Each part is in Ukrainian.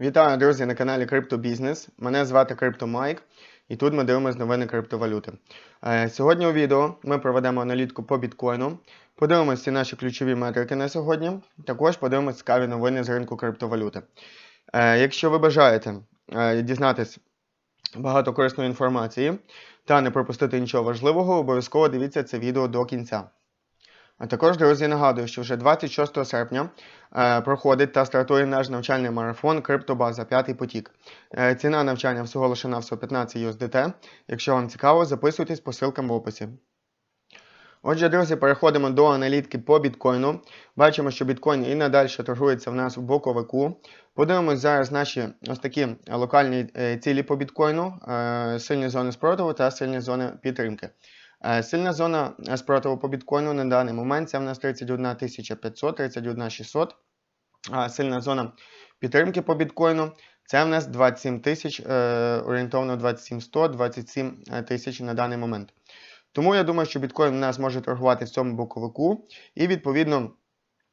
Вітаю, друзі, на каналі Криптобізнес. Мене звати CryptoMike, і тут ми дивимося новини криптовалюти. Е, Сьогодні у відео ми проведемо аналітику по біткоїну, подивимося всі наші ключові метрики на сьогодні. Також подивимося цікаві новини з ринку криптовалюти. Е, Якщо ви бажаєте е, дізнатись багато корисної інформації та не пропустити нічого важливого, обов'язково дивіться це відео до кінця. А також, друзі, нагадую, що вже 26 серпня е, проходить та стартує наш навчальний марафон Криптобаза П'ятий потік. Е, ціна навчання всього лише на всього 15 USDT. Якщо вам цікаво, записуйтесь по ссылкам в описі. Отже, друзі, переходимо до аналітики по біткоїну. Бачимо, що біткоін і надалі торгується в нас в боковику. Подивимось зараз наші ось такі локальні е, цілі по біткоїну, сильні зони спротиву та сильні зони підтримки. Е, Сильна зона спротиву по біткоїну на даний момент це в нас 31 500, 31 600. Сильна зона підтримки по біткоїну це в нас 27 тисяч, е, орієнтовно 27 100, 27 тисяч на даний момент. Тому я думаю, що біткоін у нас може торгувати в цьому боковику і відповідно.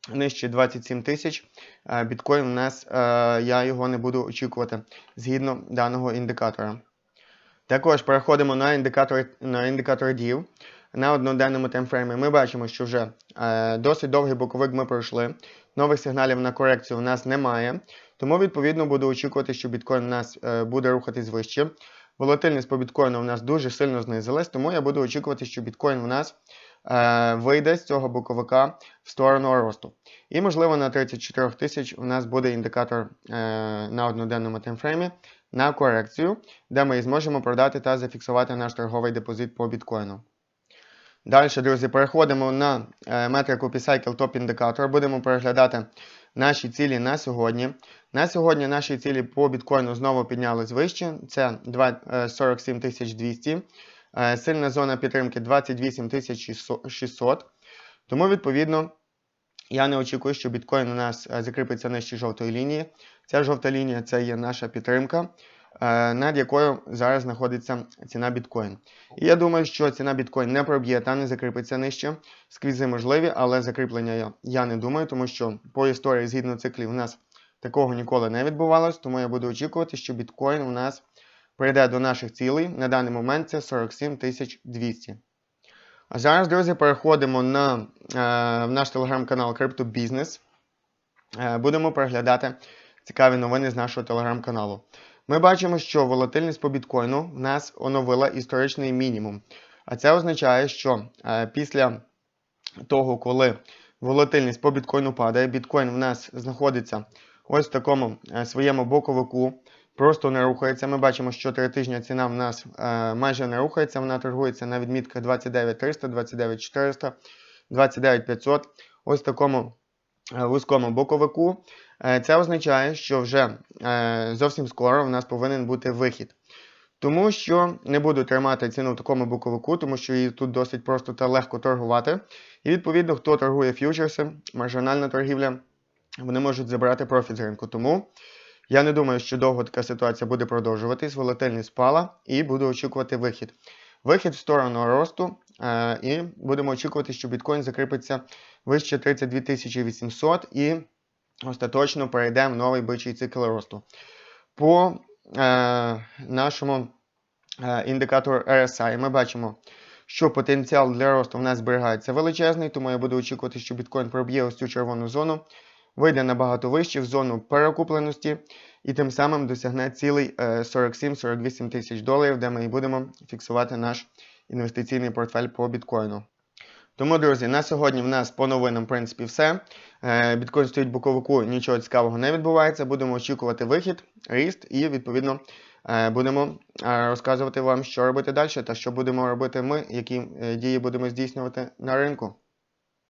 Нижче 27 тисяч е, біткоін у нас, е, я його не буду очікувати згідно даного індикатора. Також переходимо на індикатори, на індикатори дів. На одноденному таймфреймі ми бачимо, що вже е, досить довгий боковик ми пройшли. Нових сигналів на корекцію у нас немає. Тому, відповідно, буду очікувати, що біткоін у нас е, буде рухатись вище. Волатильність по біткоїну у нас дуже сильно знизилась, тому я буду очікувати, що біткоін у нас е, вийде з цього боковика в сторону росту. І, можливо, на 34 тисяч у нас буде індикатор е, на одноденному таймфреймі на корекцію, де ми зможемо продати та зафіксувати наш торговий депозит по біткоїну. Далі, друзі, переходимо на е, метрику P-Cycle Top індикатор. Будемо переглядати наші цілі на сьогодні. На сьогодні наші цілі по біткоїну знову піднялись вище. Це 2, е, 47 200. Е, Сильна зона підтримки 28 600. Тому, відповідно, я не очікую, що біткоін у нас е, закріпиться нижче жовтої лінії. Ця жовта лінія це є наша підтримка, е, над якою зараз знаходиться ціна біткоін. І я думаю, що ціна біткоін не проб'є та не закріпиться нижче. Сквізи можливі, але закріплення я не думаю, тому що по історії згідно циклів у нас такого ніколи не відбувалось, тому я буду очікувати, що біткоін у нас прийде до наших цілей. На даний момент це 47 200. А зараз, друзі, переходимо на е, в наш телеграм-канал CryptoBusiness. Е, будемо переглядати цікаві новини з нашого телеграм-каналу. Ми бачимо, що волатильність по біткоїну в нас оновила історичний мінімум. А це означає, що е, після того, коли волатильність по біткоїну падає, біткоін в нас знаходиться ось в такому е, своєму боковику, просто не рухається. Ми бачимо, що 3 тижні ціна в нас е, майже не рухається, вона торгується на відмітках 29 300, 29 400, 29 500. Ось такому е, вузькому боковику. Е, Це означає, що вже зовсім скоро в нас повинен бути вихід. Тому що не буду тримати ціну в такому боковику, тому що її тут досить просто та легко торгувати. І відповідно, хто торгує ф'ючерси, маржинальна торгівля, вони можуть забрати профіт з ринку. Тому я не думаю, що довго така ситуація буде продовжуватись. Волатильність спала і буду очікувати вихід. Вихід в сторону росту, е, і будемо очікувати, що біткоін закріпиться вище 32 800 і остаточно перейде в новий бичий цикл росту. По е, нашому е, індикатору RSI ми бачимо, що потенціал для росту в нас зберігається величезний, тому я буду очікувати, що біткоін проб'є ось цю червону зону, вийде набагато вище в зону перекупленості і тим самим досягне цілий е, 47-48 тисяч доларів, де ми і будемо фіксувати наш інвестиційний портфель по біткоїну. Тому, друзі, на сьогодні в нас по новинам, в принципі, все. Е, Біткоін стоїть боковику, нічого цікавого не відбувається. Будемо очікувати вихід, ріст і, відповідно, е, будемо е, розказувати вам, що робити далі та що будемо робити ми, які е, дії будемо здійснювати на ринку.